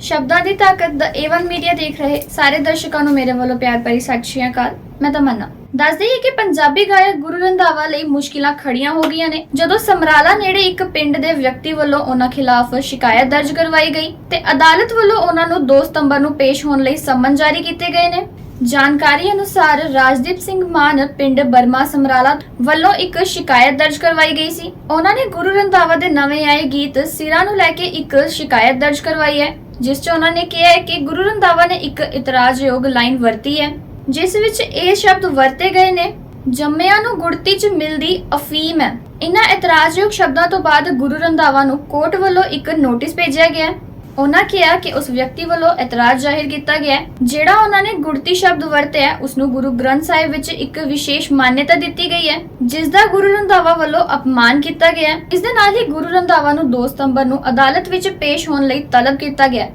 ਸ਼ਬਦਾਂ ਦੀ ਤਾਕਤ ਦਾ Avon media ਦੇਖ ਰਹੇ ਸਾਰੇ ਦਰਸ਼ਕਾਂ ਨੂੰ ਮੇਰੇ ਵੱਲੋਂ ਪਿਆਰ ਭਰੀ ਸਤਿ ਸ਼੍ਰੀ ਅਕਾਲ। ਮੈਂ ਤਮੰਨਾ। ਦੱਸ ਦਈਏ ਕਿ ਪੰਜਾਬੀ ਗਾਇਕ ਗੁਰੂ ਰੰਧਾਵਾ ਲਈ ਮੁਸ਼ਕਿਲਾਂ ਖੜੀਆਂ ਹੋ ਗਈਆਂ ਨੇ। ਜਦੋਂ ਸਮਰਾਲਾ ਨੇੜੇ ਇੱਕ ਪਿੰਡ ਦੇ ਵਿਅਕਤੀ ਵੱਲੋਂ ਉਹਨਾਂ ਖਿਲਾਫ ਸ਼ਿਕਾਇਤ ਦਰਜ ਕਰਵਾਈ ਗਈ ਤੇ ਅਦਾਲਤ ਵੱਲੋਂ ਉਹਨਾਂ ਨੂੰ 2 ਸਤੰਬਰ ਨੂੰ ਪੇਸ਼ ਹੋਣ ਲਈ ਸਮਨ ਜਾਰੀ ਕੀਤੇ ਗਏ ਨੇ। ਜਾਣਕਾਰੀ ਅਨੁਸਾਰ ਰਾਜਦੀਪ ਸਿੰਘ ਮਾਨ ਪਿੰਡ ਬਰਮਾ ਸਮਰਾਲਾ ਵੱਲੋਂ ਇੱਕ ਸ਼ਿਕਾਇਤ ਦਰਜ ਕਰਵਾਈ ਗਈ ਸੀ। ਉਹਨਾਂ ਨੇ ਗੁਰੂ ਰੰਧਾਵਾ ਦੇ ਨਵੇਂ ਆਏ ਗੀਤ ਸਿਰਾਂ ਨੂੰ ਲੈ ਕੇ ਇੱਕ ਸ਼ਿਕਾਇਤ ਦਰਜ ਕਰਵਾਈ ਹੈ। ਜਿਸ 'ਚ ਉਹਨਾਂ ਨੇ ਕਿਹਾ ਹੈ ਕਿ ਗੁਰੂ ਰੰਧਾਵਾ ਨੇ ਇੱਕ ਇਤਰਾਜ਼ਯੋਗ ਲਾਈਨ ਵਰਤੀ ਹੈ ਜਿਸ ਵਿੱਚ ਇਹ ਸ਼ਬਦ ਵਰਤੇ ਗਏ ਨੇ ਜੰਮਿਆਂ ਨੂੰ ਗੁੜਤੀ 'ਚ ਮਿਲਦੀ ਅਫੀਮ ਹੈ। ਇਹਨਾਂ ਇਤਰਾਜ਼ਯੋਗ ਸ਼ਬਦਾਂ ਤੋਂ ਬਾਅਦ ਗੁਰੂ ਰੰਧਾਵਾ ਨੂੰ ਕੋਰਟ ਵੱਲੋਂ ਇੱਕ ਨੋਟਿਸ ਭੇਜਿਆ ਗਿਆ ਉਹਨਾਂ ਕਿਹਾ ਕਿ ਉਸ ਵਿਅਕਤੀ ਵੱਲੋਂ ਇਤਰਾਜ਼ ਜ਼ਾਹਿਰ ਕੀਤਾ ਗਿਆ ਜਿਹੜਾ ਉਹਨਾਂ ਨੇ ਗੁੜਤੀ ਸ਼ਬਦ ਵਰਤਿਆ ਹੈ, ਉਸ ਨੂੰ ਗੁਰੂ ਗ੍ਰੰਥ ਸਾਹਿਬ ਵਿੱਚ ਇੱਕ ਵਿਸ਼ੇਸ਼ ਮਾਨ੍ਯਤਾ ਦਿੱਤੀ ਗਈ ਹੈ ਜਿਸ ਦਾ ਗੁਰੂ ਰੰਧਾਵਾ ਵੱਲੋਂ ਅਪਮਾਨ ਕੀਤਾ ਗਿਆ ਹੈ। ਇਸ ਦੇ ਨਾਲ ਹੀ ਗੁਰੂ ਰੰਧਾਵਾ ਨੂੰ 2 ਸਤੰਬਰ ਨੂੰ ਅਦਾਲਤ ਵਿੱਚ ਪੇਸ਼ ਹੋਣ ਲਈ ਤਲਬ ਕੀਤਾ ਗਿਆ